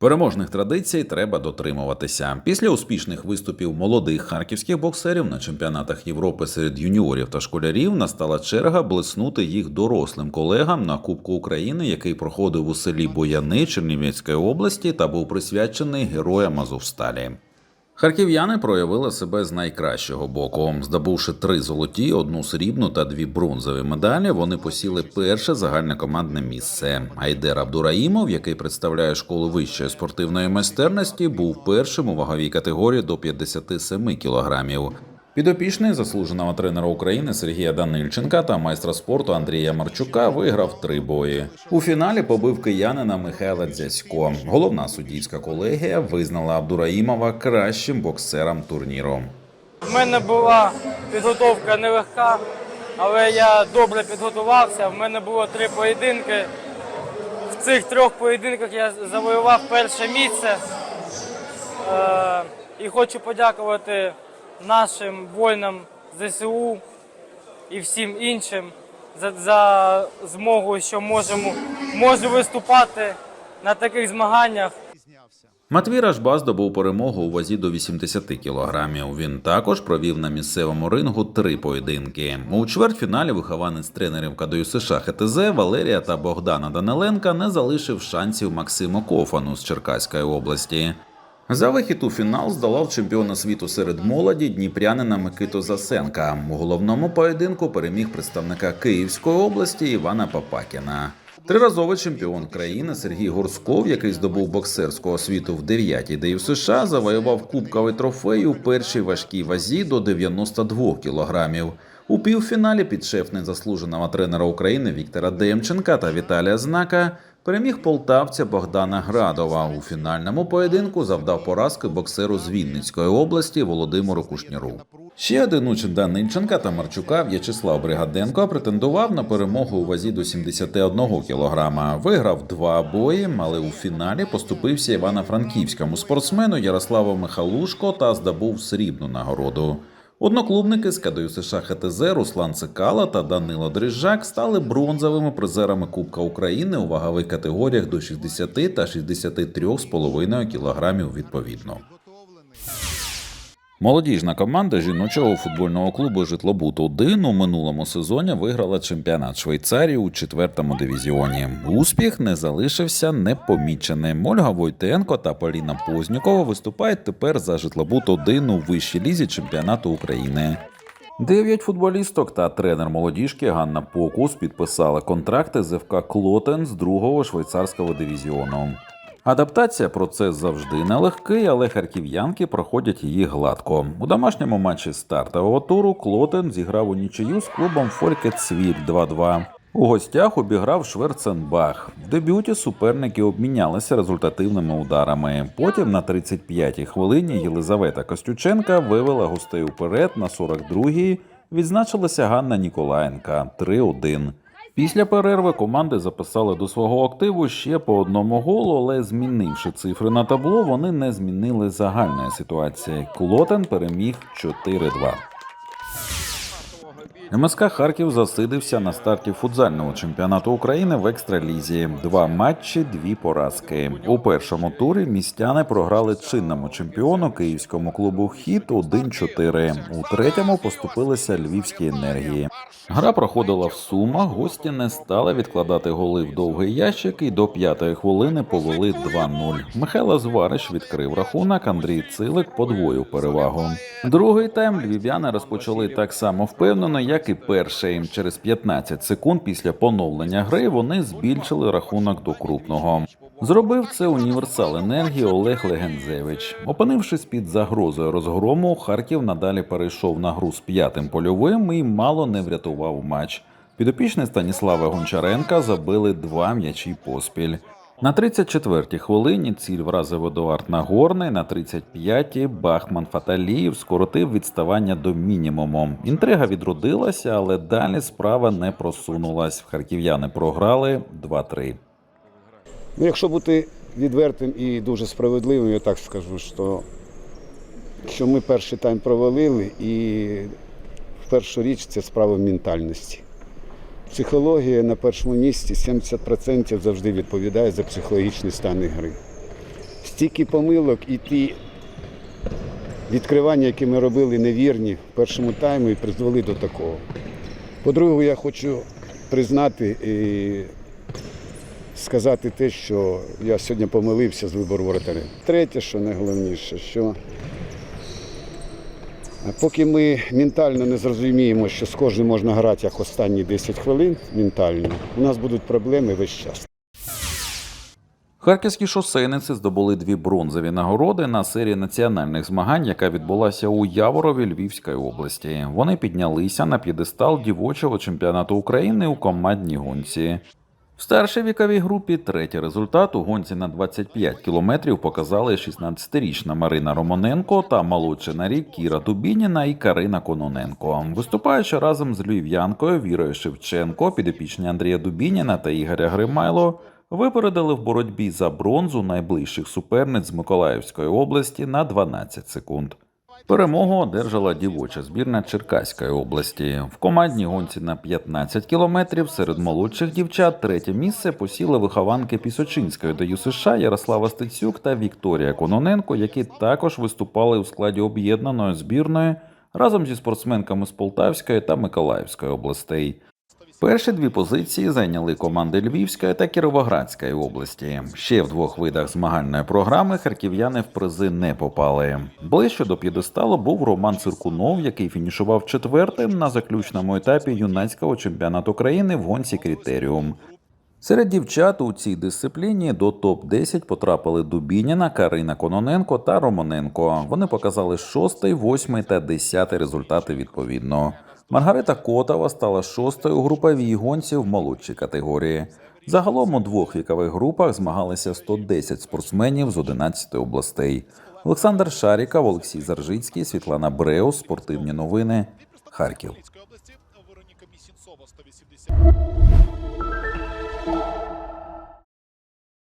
Переможних традицій треба дотримуватися. Після успішних виступів молодих харківських боксерів на чемпіонатах Європи серед юніорів та школярів настала черга блиснути їх дорослим колегам на Кубку України, який проходив у селі Бояни Чернівецької області та був присвячений героям Азовсталі. Харків'яни проявили себе з найкращого боку. Здобувши три золоті, одну срібну та дві бронзові медалі, вони посіли перше загальнокомандне місце. Айдер Абдураїмов, який представляє школу вищої спортивної майстерності, був першим у ваговій категорії до 57 кілограмів. Підопічний заслуженого тренера України Сергія Данильченка та майстра спорту Андрія Марчука виграв три бої. У фіналі побив киянина Михайла Дзясько. Головна суддівська колегія визнала Абдураїмова кращим боксером турніру. У мене була підготовка нелегка, але я добре підготувався. В мене було три поєдинки. В цих трьох поєдинках я завоював перше місце. Е, і хочу подякувати нашим воїнам ЗСУ і всім іншим за, за змогу, що можемо, можу виступати на таких змаганнях. Матвій Рашба здобув перемогу у вазі до 80 кілограмів. Він також провів на місцевому рингу три поєдинки. У чвертьфіналі вихованець тренерів КДЮ США ХТЗ Валерія та Богдана Даниленка не залишив шансів Максиму Кофану з Черкаської області. За вихід у фінал здолав чемпіона світу серед молоді дніпрянина Микиту Засенка. У головному поєдинку переміг представника Київської області Івана Попакіна. Триразовий чемпіон країни Сергій Горсков, який здобув боксерську освіту в 9-й ДЮ США, завоював кубковий трофей у першій важкій вазі до 92 кілограмів. У півфіналі підшефний заслуженого тренера України Віктора Демченка та Віталія Знака переміг полтавця Богдана Градова. У фінальному поєдинку завдав поразки боксеру з Вінницької області Володимиру Кушніру. Ще один учень Данильченка та Марчука В'ячеслав Бригаденко претендував на перемогу у вазі до 71 кілограма. Виграв два бої, але у фіналі поступився івано-франківському спортсмену Ярославу Михалушко та здобув срібну нагороду. Одноклубники з КДЮ США ХТЗ Руслан Цикала та Данило Дрижак стали бронзовими призерами Кубка України у вагових категоріях до 60 та 63,5 кілограмів відповідно. Молодіжна команда жіночого футбольного клубу Житлобут 1 у минулому сезоні виграла чемпіонат Швейцарії у четвертому дивізіоні. Успіх не залишився непоміченим. Ольга Войтенко та Поліна Познякова виступають тепер за Житлобут 1 у вищій лізі чемпіонату України. Дев'ять футболісток та тренер молодіжки Ганна Покус підписали контракти з ФК Клотен з другого швейцарського дивізіону. Адаптація процес завжди нелегкий, але харків'янки проходять її гладко. У домашньому матчі стартового туру Клотен зіграв у нічию з клубом Фолькетсвіль 2-2. У гостях обіграв Шверценбах. В дебюті суперники обмінялися результативними ударами. Потім на 35-й хвилині Єлизавета Костюченка вивела гостей уперед на 42-й. Відзначилася Ганна Ніколаєнка 3-1. Після перерви команди записали до свого активу ще по одному голу, але змінивши цифри на табло, вони не змінили загальної ситуації. Клотен переміг 4-2. МСК Харків засидився на старті футзального чемпіонату України в екстралізі. Два матчі, дві поразки. У першому турі містяни програли чинному чемпіону київському клубу Хіт 1-4. У третьому поступилися львівські енергії. Гра проходила в Сумах. Гості не стали відкладати голи в довгий ящик і до п'ятої хвилини повели 2-0. Михайло Звариш відкрив рахунок. Андрій Цилик подвоїв перевагу. Другий тайм львів'яни розпочали так само впевнено, як і перший. Через 15 секунд після поновлення гри вони збільшили рахунок до крупного. Зробив це універсал енергії Олег Легензевич. Опинившись під загрозою розгрому, Харків надалі перейшов на гру з п'ятим польовим і мало не врятував матч. Підопічний Станіслава Гончаренка забили два м'ячі поспіль. На 34-й хвилині ціль вразив Едуард Нагорний, на 35-й Бахман Фаталіїв скоротив відставання до мінімуму. Інтрига відродилася, але далі справа не просунулась. Харків'яни програли 2-3. Ну, якщо бути відвертим і дуже справедливим, я так скажу, що, що ми перший тайм провалили, і в першу річ це справа ментальності. Психологія на першому місці 70% завжди відповідає за психологічний стан ігри. стільки помилок і ті відкривання, які ми робили невірні в першому таймі, призвели до такого. По-друге, я хочу признати і сказати те, що я сьогодні помилився з вибору воротаря. Третє, що найголовніше, що поки ми ментально не зрозуміємо, що з кожним можна грати як останні 10 хвилин ментально, у нас будуть проблеми весь час. Харківські шосейниці здобули дві бронзові нагороди на серії національних змагань, яка відбулася у Яворові Львівської області. Вони піднялися на п'єдестал дівочого чемпіонату України у командній гонці. В старшій віковій групі третій результат у гонці на 25 кілометрів показали 16-річна Марина Романенко та молодша на рік Кіра Дубініна і Карина Кононенко. Виступаючи разом з львів'янкою Вірою Шевченко, підопічні Андрія Дубініна та Ігоря Гримайло випередили в боротьбі за бронзу найближчих суперниць з Миколаївської області на 12 секунд. Перемогу одержала дівоча збірна Черкаської області. В командній гонці на 15 кілометрів серед молодших дівчат третє місце посіли вихованки Пісочинської ДЮСШ США Ярослава Стецюк та Вікторія Кононенко, які також виступали у складі об'єднаної збірної разом зі спортсменками з Полтавської та Миколаївської областей. Перші дві позиції зайняли команди Львівської та Кіровоградської області. Ще в двох видах змагальної програми харків'яни в призи не попали. Ближче до п'єдесталу був Роман Циркунов, який фінішував четвертим на заключному етапі юнацького чемпіонату країни в гонці Крітеріум. Серед дівчат у цій дисципліні до топ-10 потрапили Дубініна, Карина Кононенко та Романенко. Вони показали шостий, восьмий та десятий результати відповідно. Маргарита Котова стала шостою груповій гонці в молодшій категорії. Загалом у двох вікових групах змагалися 110 спортсменів з 11 областей. Олександр Шаріков, Олексій Заржицький, Світлана Бреус, спортивні новини, Харків.